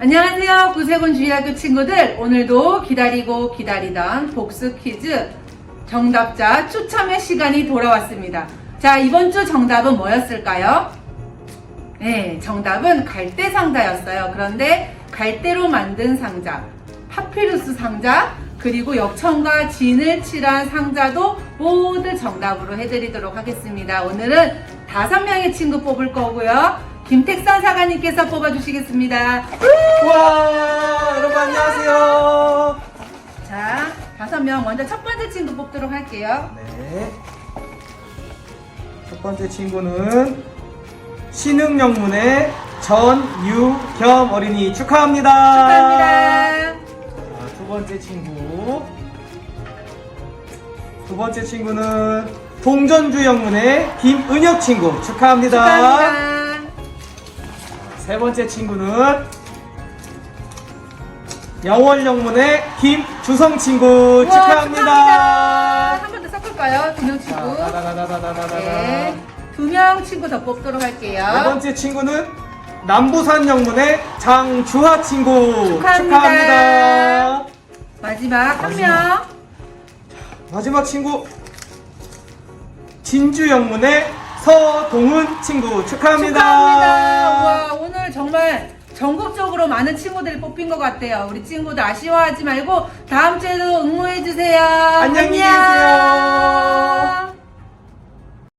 안녕하세요. 구세군 주의학교 친구들. 오늘도 기다리고 기다리던 복수 퀴즈 정답자 추첨의 시간이 돌아왔습니다. 자, 이번 주 정답은 뭐였을까요? 네, 정답은 갈대 상자였어요. 그런데 갈대로 만든 상자, 파피루스 상자, 그리고 역청과 진을 칠한 상자도 모두 정답으로 해드리도록 하겠습니다. 오늘은 다섯 명의 친구 뽑을 거고요. 김택선 사관님께서 뽑아주시겠습니다. 우와 여러분 안녕하세요 자, 다섯 명 먼저 첫 번째 친구 뽑도록 할게요. 네. 첫 번째 친구는 신흥영문의 전유겸 어린이 축하합니다 축하합니다. 자, 두 번째 친구 두 번째 친구는 동전주 영문의 김은혁 친구 축하합니다. 축하합니다. 세 번째 친구는 영월 영문의 김주성 친구 우와, 축하합니다. 한 번 더 섞을까요? 두명 자, 친구. 다다다다다다다다. 네. 두 명 친구 더 뽑도록 할게요. 네 번째 친구는 남부산 영문의 장주하 친구 축하합니다. 축하합니다. 마지막 한. 명. 마지막 친구 진주 영문의 서동훈 친구 축하합니다. 축하합니다. 와, 오늘 정말 전국적으로 많은 친구들이 뽑힌 것 같아요. 우리 친구들 아쉬워하지 말고 다음 주에도 응모해 주세요. 안녕히 계세요.